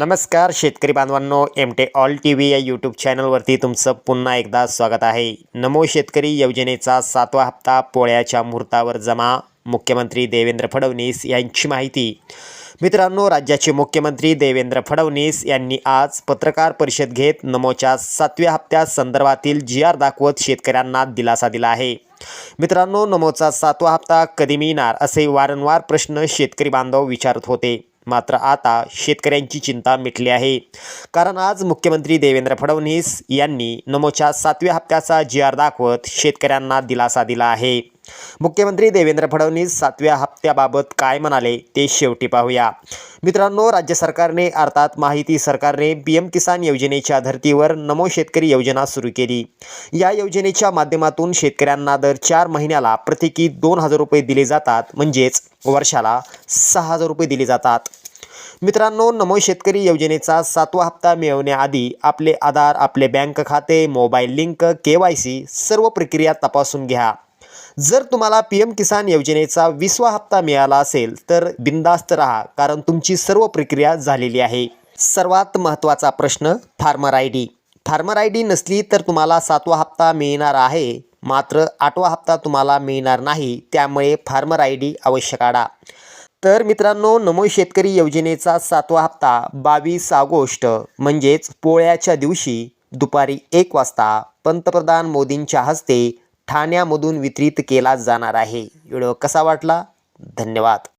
नमस्कार शेतकरी बांधवांनो एम टे ऑल टी व्ही या यूट्यूब चॅनलवरती तुमचं पुन्हा एकदा स्वागत आहे. नमो शेतकरी योजनेचा सातवा हप्ता पोळ्याच्या मुहूर्तावर जमा मुख्यमंत्री देवेंद्र फडणवीस यांची माहिती. मित्रांनो राज्याचे मुख्यमंत्री देवेंद्र फडणवीस यांनी आज पत्रकार परिषद घेत नमोच्या सातव्या हप्त्या संदर्भातील जी आर दाखवत शेतकऱ्यांना दिलासा दिला आहे. मित्रांनो नमोचा सातवा हप्ता कधी मिळणार असे वारंवार प्रश्न शेतकरी बांधव विचारत होते. मात्र आता शेतकऱ्यांची चिंता मिटली आहे. कारण आज मुख्यमंत्री देवेंद्र फडणवीस यांनी नमोच्या सातव्या हप्त्याचा जी आर दाखवत शेतकऱ्यांना दिलासा दिला आहे. मुख्यमंत्री देवेंद्र फडणवीस सातव्या हप्त्याबाबत काय म्हणाले ते शेवटी पाहूया. मित्रांनो राज्य सरकारने अर्थात माहिती सरकारने पी एम किसान योजनेच्या धर्तीवर नमो शेतकरी योजना सुरू केली. या योजनेच्या माध्यमातून शेतकऱ्यांना दर चार महिन्याला प्रत्येकी दोन हजार रुपये दिले जातात म्हणजेच वर्षाला सहा हजार रुपये दिले जातात. मित्रांनो नमो शेतकरी योजनेचा सातवा हप्ता मिळवण्याआधी आपले आधार आपले बँक खाते mobile link K Y C सर्व प्रक्रिया तपासून घ्या. जर तुम्हाला पी एम किसान योजनेचा विसवा हप्ता मिळाला असेल तर बिंदास्त राहा कारण तुमची सर्व प्रक्रिया झालेली आहे. सर्वात महत्त्वाचा प्रश्न farmer I D. Farmer I D नसली तर तुम्हाला सातवा हप्ता मिळणार आहे मात्र आठवा हप्ता तुम्हाला मिळणार नाही त्यामुळे फार्मर आय डी अवश्य काढा. तर मित्रांनो नमो शेतकरी योजनेचा सातवा हप्ता बावीस ऑगस्ट म्हणजेच पोळ्याच्या दिवशी दुपारी एक वाजता पंतप्रधान मोदींच्या हस्ते ठाण्यामधून वितरित केला जाणार आहे. व्हिडिओ कसा वाटला? धन्यवाद.